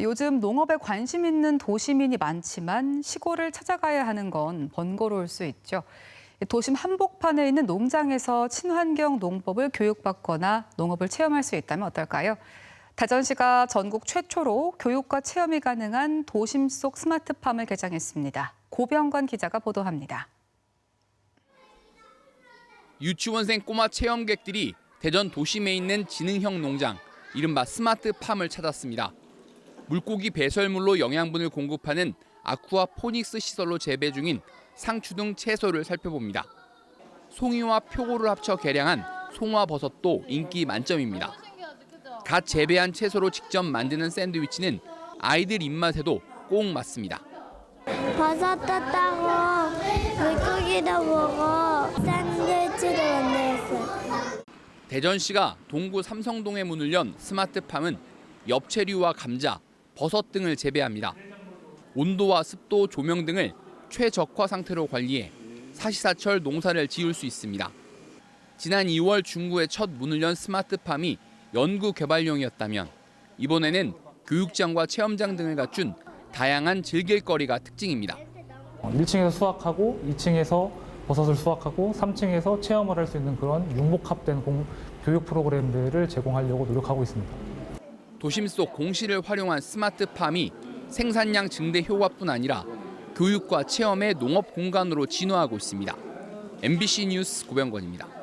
요즘 농업에 관심 있는 도시민이 많지만 시골을 찾아가야 하는 건 번거로울 수 있죠. 도심 한복판에 있는 농장에서 친환경 농법을 교육받거나 농업을 체험할 수 있다면 어떨까요? 다전시가 전국 최초로 교육과 체험이 가능한 도심 속 스마트팜을 개장했습니다. 고병건 기자가 보도합니다. 유치원생 꼬마 체험객들이 대전 도심에 있는 지능형 농장, 이른바 스마트팜을 찾았습니다. 물고기 배설물로 영양분을 공급하는 아쿠아 포닉스 시설로 재배 중인 상추 등 채소를 살펴봅니다. 송이와 표고를 합쳐 개량한 송화버섯도 인기 만점입니다. 갓 재배한 채소로 직접 만드는 샌드위치는 아이들 입맛에도 꼭 맞습니다. 버섯 떴다고 물고기도 먹어 샌드위치도 만들었어요. 대전시가 동구 삼성동에 문을 연 스마트팜은 엽채류와 감자, 버섯 등을 재배합니다. 온도와 습도, 조명 등을 최적화 상태로 관리해 사시사철 농사를 지을 수 있습니다. 지난 2월 중구에 첫 문을 연 스마트팜이 연구 개발용이었다면 이번에는 교육장과 체험장 등을 갖춘 다양한 즐길거리가 특징입니다. 1층에서 수확하고 2층에서 버섯을 수확하고 3층에서 체험을 할 수 있는 그런 융복합된 공- 교육 프로그램들을 제공하려고 노력하고 있습니다. 도심 속 공시를 활용한 스마트팜이 생산량 증대 효과뿐 아니라 교육과 체험의 농업 공간으로 진화하고 있습니다. MBC 뉴스 고병건입니다.